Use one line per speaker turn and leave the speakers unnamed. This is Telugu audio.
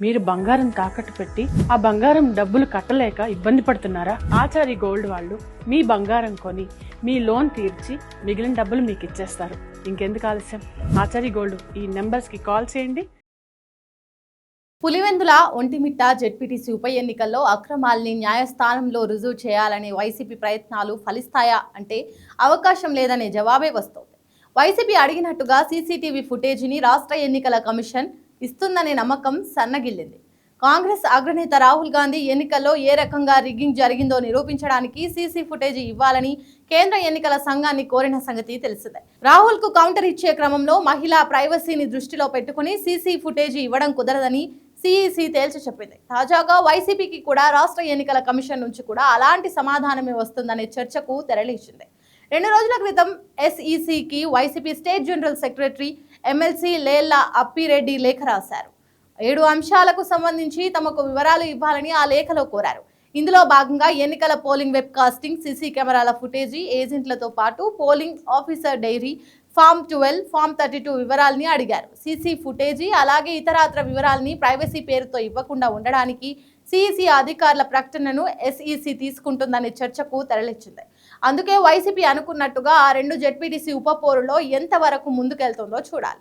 మీరు బంగారం తాకట్టు పెట్టి ఆ బంగారం డబ్బులు కట్టలేక ఇబ్బంది పడుతున్నారా? ఆచారి గోల్డ్ వాళ్ళు మీ బంగారం కొని మీ లోన్ తీర్చి మిగిలిన డబ్బులు మీకు ఇచ్చేస్తారు. ఇంకెందుకు ఆలస్యం? ఆచారి గోల్డ్ ఈ నెంబర్స్కి కాల్ చేయండి.
పులివెందుల ఒంటిమిట్ట జెడ్పీటీసీ ఉప ఎన్నికల్లో అక్రమాల్ని న్యాయస్థానంలో రుజువు చేయాలనే వైసీపీ ప్రయత్నాలు ఫలిస్తాయా అంటే అవకాశం లేదనే జవాబే వస్తోంది. వైసీపీ అడిగినట్టుగా సీసీటీవీ ఫుటేజీని రాష్ట్ర ఎన్నికల కమిషన్ ఇస్తుందనే నమ్మకం సన్నగిల్లింది. కాంగ్రెస్ అగ్రనేత రాహుల్ గాంధీ ఎన్నికల్లో ఏ రకంగా రిగ్గింగ్ జరిగిందో నిరూపించడానికి సీసీ ఫుటేజీ ఇవ్వాలని కేంద్ర ఎన్నికల సంఘాన్ని కోరిన సంగతి తెలిసిందే. రాహుల్కు కౌంటర్ ఇచ్చే క్రమంలో మహిళా ప్రైవసీని దృష్టిలో పెట్టుకుని సీసీ ఫుటేజీ ఇవ్వడం కుదరదని సిఈసి తేల్చి చెప్పింది. తాజాగా వైసీపీకి కూడా రాష్ట్ర ఎన్నికల కమిషన్ నుంచి కూడా అలాంటి సమాధానమే వస్తుందనే చర్చకు తెరలేచింది. రెండు రోజుల క్రితం ఎస్ఈసికి YCP state general secretary MLC Lella Appireddy లేఖ రాశారు. ఏడు అంశాలకు సంబంధించి తమకు వివరాలు ఇవ్వాలని ఆ లేఖలో కోరారు. ఇందులో భాగంగా ఎన్నికల పోలింగ్ వెబ్ కాస్టింగ్ సీసీ కెమెరాల ఫుటేజీ ఏజెంట్లతో పాటు polling officer diary form twelve form thirty two వివరాలని అడిగారు. సీసీ ఫుటేజీ అలాగే ఇతరాత్ర వివరాలని ప్రైవసీ పేరుతో ఇవ్వకుండా ఉండడానికి సిఈసి అధికారుల ప్రకటనను ఎస్ఈసి తీసుకుంటుందనే చర్చకు తెరలిచ్చింది అందుకే వైసీపీ అనుకున్నట్టుగా ఆ రెండు జెడ్పీటీసీ ఉప పోరులో ఎంతవరకు ముందుకెళ్తుందో చూడాలి.